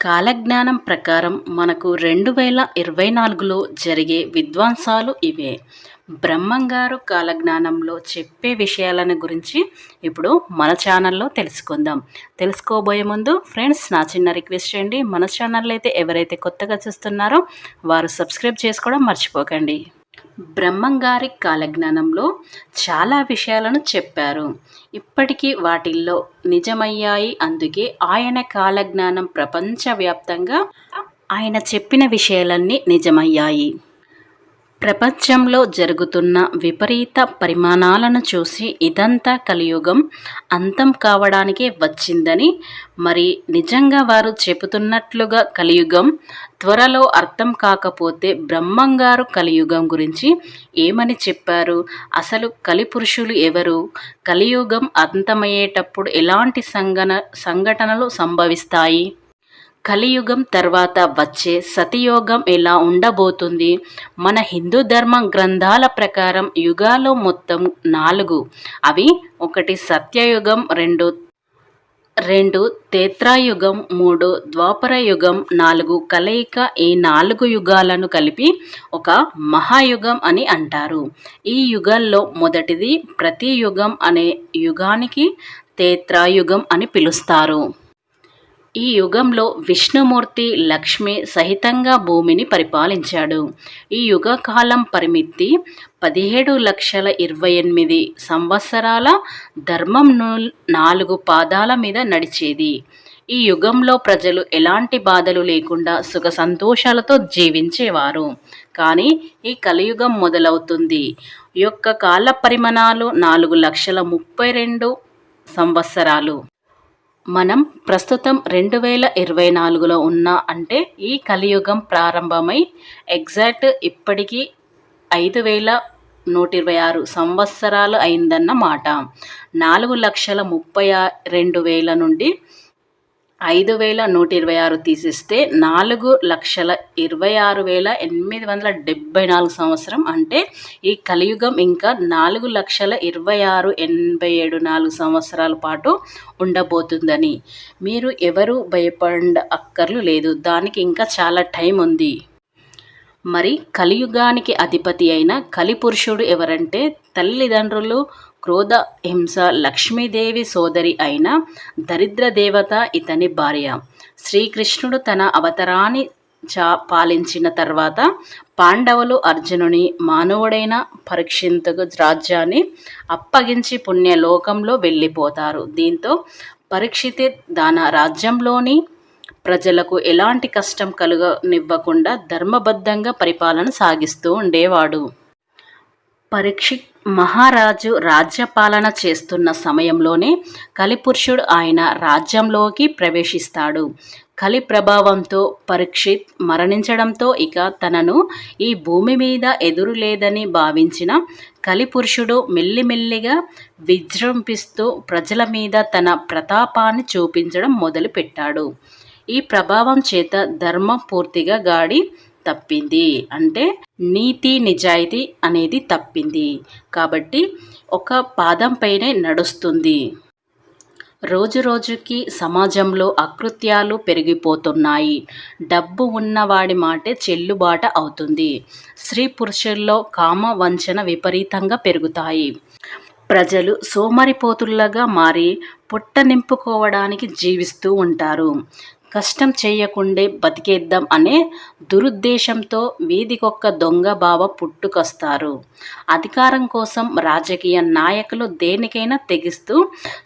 కాలజ్ఞానం ప్రకారం మనకు రెండు వేల ఇరవై నాలుగులో జరిగే విద్వాంసాలు ఇవే. బ్రహ్మంగారు కాలజ్ఞానంలో చెప్పే విషయాలను గురించి ఇప్పుడు మన ఛానల్లో తెలుసుకుందాం. తెలుసుకోబోయే ముందు ఫ్రెండ్స్ నా చిన్న రిక్వెస్ట్ చేయండి. మన ఛానల్ అయితే ఎవరైతే కొత్తగా చూస్తున్నారో వారు సబ్స్క్రైబ్ చేసుకోవడం మర్చిపోకండి. బ్రహ్మంగారి కాలజ్ఞానంలో చాలా విషయాలను చెప్పారు. ఇప్పటికీ వాటిల్లో నిజమయ్యాయి. అందుకే ఆయన కాలజ్ఞానం ప్రపంచవ్యాప్తంగా ఆయన చెప్పిన విషయాలన్నీ నిజమయ్యాయి. ప్రపంచంలో జరుగుతున్న విపరీత పరిమాణాలను చూసి ఇదంతా కలియుగం అంతం కావడానికే వచ్చిందని మరి నిజంగా వారు చెబుతున్నట్లుగా కలియుగం త్వరలో అర్థం కాకపోతే బ్రహ్మంగారు కలియుగం గురించి ఏమని చెప్పారు? అసలు కలిపురుషులు ఎవరు? కలియుగం అంతమయ్యేటప్పుడు ఎలాంటి సంఘన సంఘటనలు సంభవిస్తాయి? కలియుగం తర్వాత వచ్చే సతయోగం ఎలా ఉండబోతుంది? మన హిందూ ధర్మ గ్రంథాల ప్రకారం యుగాలు మొత్తం నాలుగు. అవి ఒకటి సత్యయుగం రెండు రెండు తేత్రాయుగం మూడు ద్వాపర యుగం నాలుగు కలయిక ఈ నాలుగు యుగాలను కలిపి ఒక మహాయుగం అని అంటారు. ఈ యుగాల్లో మొదటిది ప్రతి యుగం అనే యుగానికి తేత్రాయుగం అని పిలుస్తారు. ఈ యుగంలో విష్ణుమూర్తి లక్ష్మి సహితంగా భూమిని పరిపాలించాడు. ఈ యుగ కాలం పరిమితి పదిహేడు లక్షల ఇరవై ఎనిమిది సంవత్సరాల ధర్మం నాలుగు పాదాల మీద నడిచేది. ఈ యుగంలో ప్రజలు ఎలాంటి బాధలు లేకుండా సుఖ సంతోషాలతో జీవించేవారు. కానీ ఈ కలియుగం మొదలవుతుంది. యొక్క కాల పరిమాణాలు నాలుగు లక్షల ముప్పై రెండు సంవత్సరాలు. మనం ప్రస్తుతం రెండు వేల ఇరవై నాలుగులో ఉన్న అంటే ఈ కలియుగం ప్రారంభమై ఎగ్జాక్ట్ ఇప్పటికీ ఐదు వేల నూట ఇరవై ఆరు సంవత్సరాలు అయిందన్నమాట. నాలుగు లక్షల ముప్పై రెండు వేల నుండి ఐదు వేల నూట ఇరవై ఆరు తీసిస్తే నాలుగు లక్షల ఇరవై ఆరు వేల ఎనిమిది వందల డెబ్బై నాలుగు సంవత్సరం. అంటే ఈ కలియుగం ఇంకా నాలుగు లక్షల ఇరవై ఆరు ఎనభై ఏడు నాలుగు సంవత్సరాల పాటు ఉండబోతుందని. మీరు ఎవరు భయపడ అక్కర్లు లేదు. దానికి ఇంకా చాలా టైం ఉంది. మరి కలియుగానికి అధిపతి అయిన కలిపురుషుడు ఎవరంటే తల్లిదండ్రులు క్రోధ హింస లక్ష్మీదేవి సోదరి అయిన దరిద్ర దేవత ఇతని భార్య. శ్రీకృష్ణుడు తన అవతారాన్ని చా పాలించిన తర్వాత పాండవులు అర్జునుని మానవుడైన పరీక్షింతకు రాజ్యాన్ని అప్పగించి పుణ్యలోకంలో వెళ్ళిపోతారు. దీంతో పరీక్షితే దాన రాజ్యంలోని ప్రజలకు ఎలాంటి కష్టం కలుగనివ్వకుండా ధర్మబద్ధంగా పరిపాలన సాగిస్తూ ఉండేవాడు. పరీక్షిత్ మహారాజు రాజ్యపాలన చేస్తున్న సమయంలోనే కలిపురుషుడు ఆయన రాజ్యంలోకి ప్రవేశిస్తాడు. కలి ప్రభావంతో పరీక్షిత్ మరణించడంతో ఇక తనను ఈ భూమి మీద ఎదురు లేదని భావించిన కలిపురుషుడు మెల్లిమెల్లిగా విజృంభిస్తూ ప్రజల మీద తన ప్రతాపాన్ని చూపించడం మొదలుపెట్టాడు. ఈ ప్రభావం చేత ధర్మం పూర్తిగా గాడి తప్పింది అంటే నీతి నిజాయితీ అనేది తప్పింది. కాబట్టి ఒక పాదం పైనే నడుస్తుంది. రోజు రోజుకి సమాజంలో అకృత్యాలు పెరిగిపోతున్నాయి. డబ్బు ఉన్నవాడి మాటే చెల్లుబాట అవుతుంది. స్త్రీ పురుషుల్లో కామ వంచన విపరీతంగా పెరుగుతాయి. ప్రజలు సోమరిపోతుల్లాగా మారి పుట్ట నింపుకోవడానికి జీవిస్తూ ఉంటారు. కష్టం చేయకుండే బతికేద్దాం అనే దురుద్దేశంతో వీధికొక్క దొంగ బావ పుట్టుకొస్తారు. అధికారం కోసం రాజకీయ నాయకులు దేనికైనా తెగిస్తూ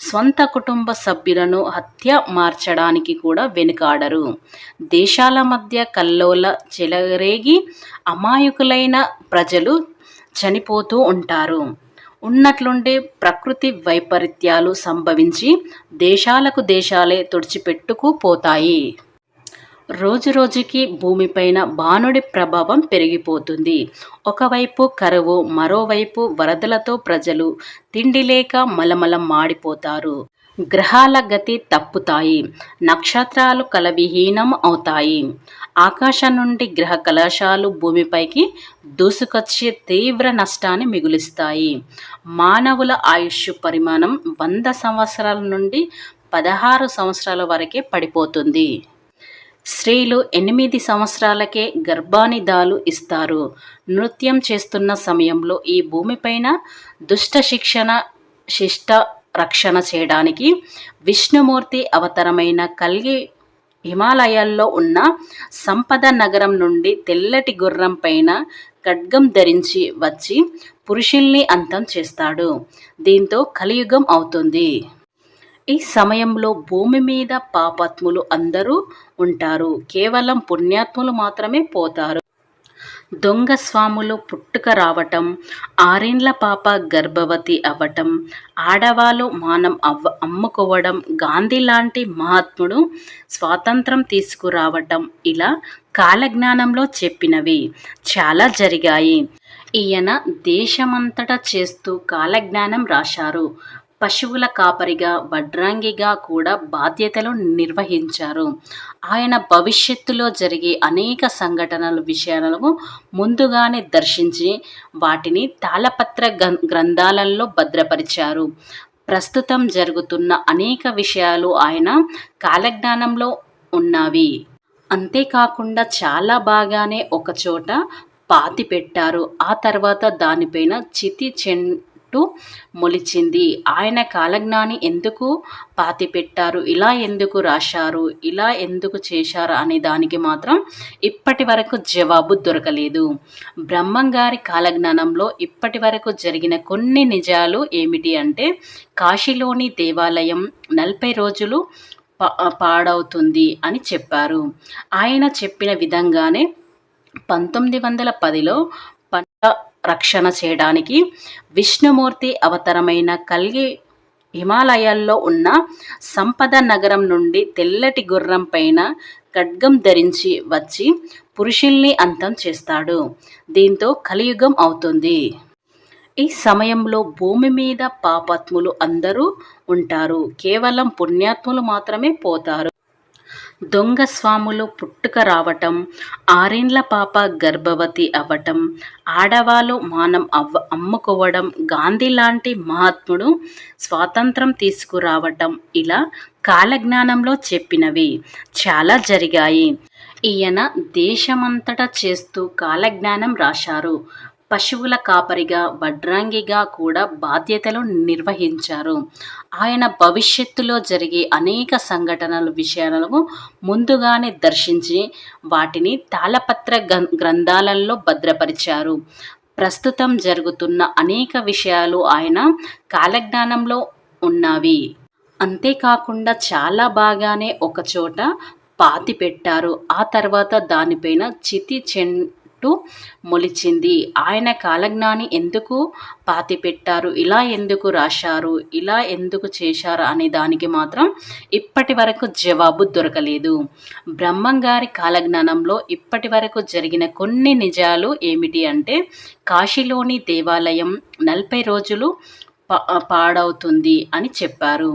స్వంత కుటుంబ సభ్యులను హత్య మార్చడానికి కూడా వెనుకాడరు. దేశాల మధ్య కల్లోల చెలరేగి అమాయకులైన ప్రజలు చనిపోతూ ఉంటారు. ఉన్నట్లుండే ప్రకృతి వైపరీత్యాలు సంభవించి దేశాలకు దేశాలే తుడిచిపెట్టుకుపోతాయి రోజు రోజుకి భూమిపైన బాణుడి ప్రభావం పెరిగిపోతుంది. ఒకవైపు కరువు మరోవైపు వరదలతో ప్రజలు తిండి లేక మలమలం మాడిపోతారు. గ్రహాల గతి తప్పుతాయి. నక్షత్రాలు కలవిహీనం అవుతాయి. ఆకాశం నుండి గ్రహ కలశాలు భూమిపైకి దూసుకొచ్చే తీవ్ర నష్టాన్ని మిగులుస్తాయి. మానవుల ఆయుష్ పరిమాణం వంద సంవత్సరాల నుండి పదహారు సంవత్సరాల వరకే పడిపోతుంది. స్త్రీలు ఎనిమిది సంవత్సరాలకే గర్భానిదాలు ఇస్తారు. నృత్యం చేస్తున్న సమయంలో ఈ భూమిపైన దుష్ట శిక్షణ శిష్ట రక్షణ చేయడానికి విష్ణుమూర్తి అవతరమైన కల్గి హిమాలయాల్లో ఉన్న సంపద నగరం నుండి తెల్లటి గుర్రం పైన ఖడ్గం ధరించి వచ్చి పురుషుల్ని అంతం చేస్తాడు. దీంతో కలియుగం అవుతుంది. ఈ సమయంలో భూమి మీద పాపాత్ములు అందరూ ఉంటారు. కేవలం పుణ్యాత్ములు మాత్రమే పోతారు. దొంగ స్వాములు పుట్టుక రావటం ఆరేండ్ల పాప గర్భవతి అవ్వటం ఆడవాళ్ళు మానం అవ్వ అమ్ముకోవడం గాంధీ లాంటి మహాత్ముడు స్వాతంత్రం తీసుకురావటం ఇలా కాలజ్ఞానంలో చెప్పినవి చాలా జరిగాయి. ఈయన దేశమంతటా చేస్తూ కాలజ్ఞానం రాశారు. పశువుల కాపరిగా వడ్రాంగిగా కూడా బాధ్యతలు నిర్వహించారు. ఆయన భవిష్యత్తులో జరిగే అనేక సంఘటనల విషయాలను ముందుగానే దర్శించి వాటిని తాళపత్ర గ్రంథాలలో భద్రపరిచారు. ప్రస్తుతం జరుగుతున్న అనేక విషయాలు ఆయన కాలజ్ఞానంలో ఉన్నవి. అంతేకాకుండా చాలా బాగానే ఒకచోట పాతి పెట్టారు ఆ తర్వాత దానిపైన చితి చెన్ చుట్టూ మొలిచింది. ఆయన కాలజ్ఞాని ఎందుకు పాతి పెట్టారు? ఇలా ఎందుకు రాశారు? ఇలా ఎందుకు చేశారు? అనే దానికి మాత్రం ఇప్పటి వరకు జవాబు దొరకలేదు. బ్రహ్మంగారి కాలజ్ఞానంలో ఇప్పటి వరకు జరిగిన కొన్ని నిజాలు ఏమిటి అంటే కాశీలోని దేవాలయం నలభై రోజులు పాడవుతుంది అని చెప్పారు. ఆయన చెప్పిన విధంగానే పంతొమ్మిది వందల పదిలో రక్షణ చేయడానికి విష్ణుమూర్తి అవతరమైన కల్గి హిమాలయాల్లో ఉన్న సంపద నగరం నుండి తెల్లటి గుర్రం పైన ఖడ్గం ధరించి వచ్చి పురుషుల్ని అంతం చేస్తాడు. దీంతో కలియుగం అవుతుంది. ఈ సమయంలో భూమి మీద పాపాత్ములు అందరూ ఉంటారు. కేవలం పుణ్యాత్ములు మాత్రమే పోతారు. దొంగ స్వాములు పుట్టుక రావటం ఆరేండ్ల పాప గర్భవతి అవ్వటం ఆడవాళ్ళు మానం అవ్వ అమ్ముకోవడం గాంధీ లాంటి మహాత్ముడు స్వాతంత్రం తీసుకురావటం ఇలా కాలజ్ఞానంలో చెప్పినవి చాలా జరిగాయి. ఈయన దేశమంతటా చేస్తూ కాలజ్ఞానం రాశారు. పశువుల కాపరిగా వడ్రాంగిగా కూడా బాధ్యతలు నిర్వహించారు. ఆయన భవిష్యత్తులో జరిగే అనేక సంఘటనల విషయాలను ముందుగానే దర్శించి వాటిని తాళపత్ర గ్రంథాలలో భద్రపరిచారు. ప్రస్తుతం జరుగుతున్న అనేక విషయాలు ఆయన కాలజ్ఞానంలో ఉన్నవి. అంతేకాకుండా చాలా బాగానే ఒకచోట పాతి పెట్టారు ఆ తర్వాత దానిపైన చితి చెన్ చుట్టూ మొలిచింది. ఆయన కాలజ్ఞాని ఎందుకు పాతి పెట్టారు? ఇలా ఎందుకు రాశారు? ఇలా ఎందుకు చేశారు? అనే దానికి మాత్రం ఇప్పటి వరకు జవాబు దొరకలేదు. బ్రహ్మంగారి కాలజ్ఞానంలో ఇప్పటి వరకు జరిగిన కొన్ని నిజాలు ఏమిటి అంటే కాశీలోని దేవాలయం నలభై రోజులు పాడవుతుంది అని చెప్పారు.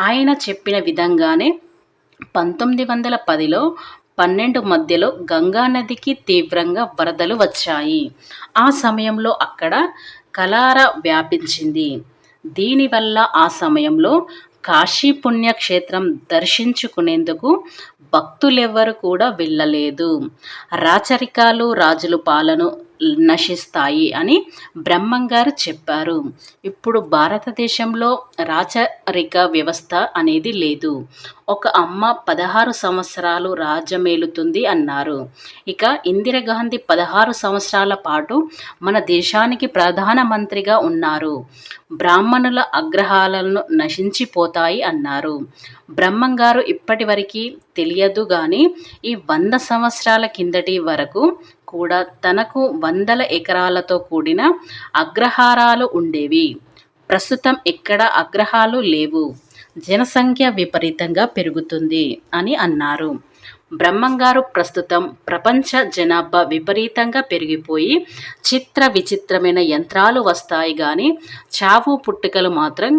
ఆయన చెప్పిన విధంగానే పంతొమ్మిది వందల పదిలో పన్నెండు మధ్యలో గంగానదికి తీవ్రంగా వరదలు వచ్చాయి. ఆ సమయంలో అక్కడ కలార వ్యాపించింది. దీనివల్ల ఆ సమయంలో కాశీ పుణ్యక్షేత్రం దర్శించుకునేందుకు భక్తులెవ్వరు కూడా వెళ్ళలేదు. రాచరికాలు రాజులు పాలను నశిస్తాయి అని బ్రహ్మంగారు చెప్పారు. ఇప్పుడు భారతదేశంలో రాచరిక వ్యవస్థ అనేది లేదు. ఒక అమ్మ పదహారు సంవత్సరాలు రాజ్యమేలుతుంది అన్నారు. ఇక ఇందిరాగాంధీ పదహారు సంవత్సరాల పాటు మన దేశానికి ప్రధానమంత్రిగా ఉన్నారు. బ్రాహ్మణుల అగ్రహాలను నశించిపోతాయి అన్నారు. బ్రహ్మంగారు ఇప్పటి వరకు తెలియదు కానీ ఈ వంద సంవత్సరాల కిందటి వరకు కూడా తనకు వందల ఎకరాలతో కూడిన అగ్రహారాలు ఉండేవి. ప్రస్తుతం ఎక్కడ అగ్రహాలు లేవు. జనసంఖ్య విపరీతంగా పెరుగుతుంది అని అన్నారు. బ్రహ్మంగారు ప్రస్తుతం ప్రపంచ జనాభా విపరీతంగా పెరిగిపోయి చిత్ర విచిత్రమైన యంత్రాలు వస్తాయి కానీ చావు పుట్టుకలు మాత్రం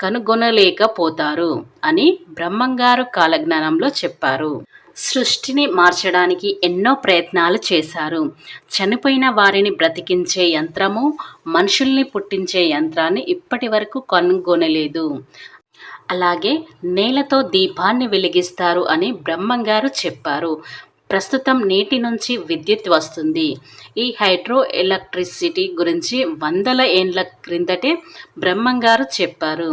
కనుగొనలేకపోతారు అని బ్రహ్మంగారు కాలజ్ఞానంలో చెప్పారు. సృష్టిని మార్చడానికి ఎన్నో ప్రయత్నాలు చేశారు. చనిపోయిన వారిని బ్రతికించే యంత్రము మనుషుల్ని పుట్టించే యంత్రాన్ని ఇప్పటి వరకు కనుగొనలేదు. అలాగే నేలతో దీపాన్ని వెలిగిస్తారు అని బ్రహ్మంగారు చెప్పారు. ప్రస్తుతం నీటి నుంచి విద్యుత్ వస్తుంది. ఈ హైడ్రో ఎలక్ట్రిసిటీ గురించి వందల ఏండ్ల క్రిందటే బ్రహ్మంగారు చెప్పారు.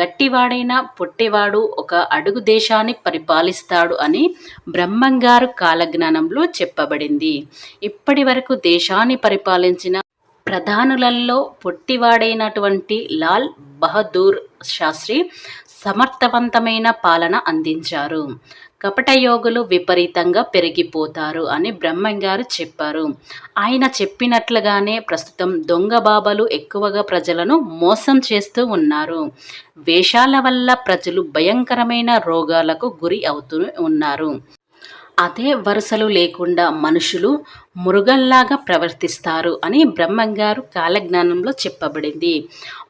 గట్టివాడైన పుట్టివాడు ఒక అడుగు దేశాన్ని పరిపాలిస్తాడు అని బ్రహ్మంగారు కాలజ్ఞానంలో చెప్పబడింది. ఇప్పటి వరకు దేశాన్ని పరిపాలించిన ప్రధానులలో పొట్టివాడైనటువంటి లాల్ బహదూర్ శాస్త్రి సమర్థవంతమైన పాలన అందించారు. కపటయోగులు విపరీతంగా పెరిగిపోతారు అని బ్రహ్మంగారు చెప్పారు. ఆయన చెప్పినట్లుగానే ప్రస్తుతం దొంగ బాబాలు ఎక్కువగా ప్రజలను మోసం చేస్తూ ఉన్నారు. వేషాల వల్ల ప్రజలు భయంకరమైన రోగాలకు గురి అవుతూ ఉన్నారు. అదే వరుసలు లేకుండా మనుషులు మృగల్లాగా ప్రవర్తిస్తారు అని బ్రహ్మంగారు కాలజ్ఞానంలో చెప్పబడింది.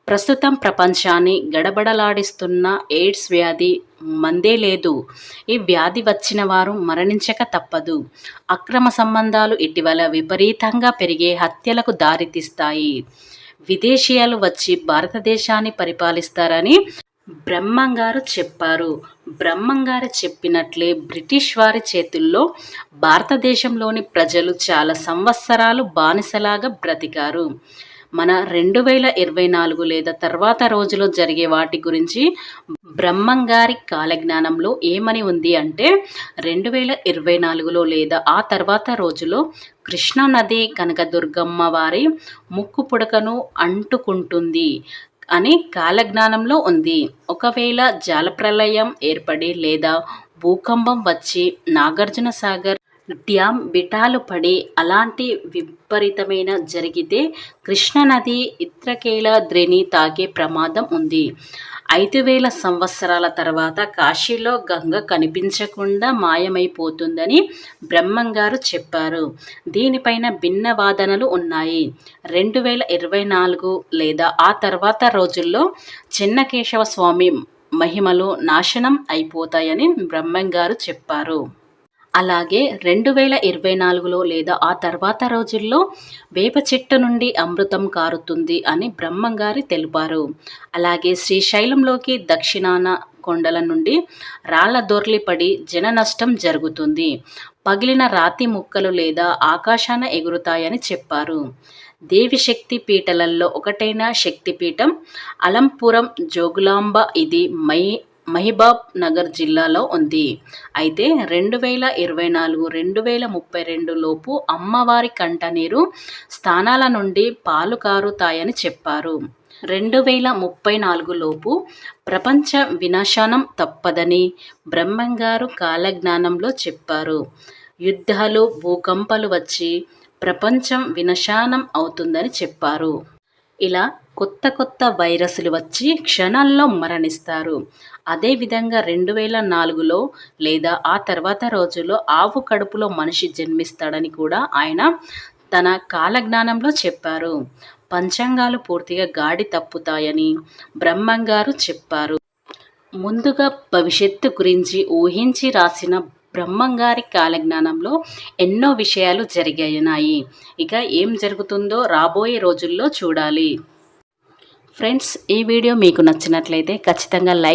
ప్రస్తుతం ప్రపంచాన్ని గడబడలాడిస్తున్న ఎయిడ్స్ వ్యాధి మందే లేదు. ఈ వ్యాధి వచ్చిన వారు మరణించక తప్పదు. అక్రమ సంబంధాలు ఇటీవల విపరీతంగా పెరిగే హత్యలకు దారితీస్తాయి. విదేశీయాలు వచ్చి భారతదేశాన్ని పరిపాలిస్తారని బ్రహ్మంగారు చెప్పారు. బ్రహ్మంగారు చెప్పినట్లే బ్రిటిష్ వారి చేతుల్లో భారతదేశంలోని ప్రజలు చాలా సంవత్సరాలు బానిసలాగా బ్రతికారు. మన రెండు వేల ఇరవై నాలుగు లేదా తర్వాత రోజులో జరిగే వాటి గురించి బ్రహ్మంగారి కాలజ్ఞానంలో ఏమని ఉంది అంటే రెండు వేల ఇరవై నాలుగులో లేదా ఆ తర్వాత రోజులో కృష్ణానది కనకదుర్గమ్మ వారి ముక్కు పుడకను అంటుకుంటుంది అని కాలజ్ఞానంలో ఉంది. ఒకవేళ జలప్రలయం ఏర్పడి లేదా భూకంపం వచ్చి నాగార్జున సాగర్ డ్యామ్ బిటాలు పడి అలాంటి విపరీతమైన జరిగితే కృష్ణానది ఇత్రకేల ద్రేణి తాగే ప్రమాదం ఉంది. ఐదు వేల సంవత్సరాల తర్వాత కాశీలో గంగ కనిపించకుండా మాయమైపోతుందని బ్రహ్మంగారు చెప్పారు. దీనిపైన భిన్న వాదనలు ఉన్నాయి. రెండు వేల ఇరవై నాలుగు లేదా ఆ తర్వాత రోజుల్లో చిన్నకేశవ స్వామి మహిమలు నాశనం అయిపోతాయని బ్రహ్మంగారు చెప్పారు. అలాగే రెండు వేల ఇరవై నాలుగులో లేదా ఆ తర్వాత రోజుల్లో వేప చెట్టు నుండి అమృతం కారుతుంది అని బ్రహ్మంగారి తెలిపారు. అలాగే శ్రీశైలంలోకి దక్షిణాన కొండల నుండి రాళ్ళ దొర్లిపడి జన నష్టం జరుగుతుంది. పగిలిన రాతి ముక్కలు లేదా ఆకాశాన ఎగురుతాయని చెప్పారు. దేవి శక్తి పీఠలలో ఒకటైన శక్తిపీఠం అలంపురం జోగులాంబ ఇది మై మహిబాబ్ నగర్ జిల్లాలో ఉంది. అయితే రెండు వేల ఇరవై నాలుగు రెండు వేల ముప్పై రెండు లోపు అమ్మవారి కంటనీరు స్థానాల నుండి పాలు కారుతాయని చెప్పారు. రెండు వేల ముప్పై నాలుగు లోపు ప్రపంచ వినాశనం తప్పదని బ్రహ్మంగారు కాలజ్ఞానంలో చెప్పారు. యుద్ధాలు భూకంపాలు వచ్చి ప్రపంచం వినశానం అవుతుందని చెప్పారు. ఇలా కొత్త కొత్త వైరస్లు వచ్చి క్షణాల్లో మరణిస్తారు. అదేవిధంగా రెండు వేల నాలుగులో లేదా ఆ తర్వాత రోజుల్లో ఆవు కడుపులో మనిషి జన్మిస్తాడని కూడా ఆయన తన కాలజ్ఞానంలో చెప్పారు. పంచాంగాలు పూర్తిగా గాడి తప్పుతాయని బ్రహ్మంగారు చెప్పారు. ముందుగా భవిష్యత్తు గురించి ఊహించి రాసిన బ్రహ్మంగారి కాలజ్ఞానంలో ఎన్నో విషయాలు జరిగాయినాయి ఇక ఏం జరుగుతుందో రాబోయే రోజుల్లో చూడాలి. ఫ్రెండ్స్ ఈ వీడియో మీకు నచ్చినట్లయితే ఖచ్చితంగా లైక్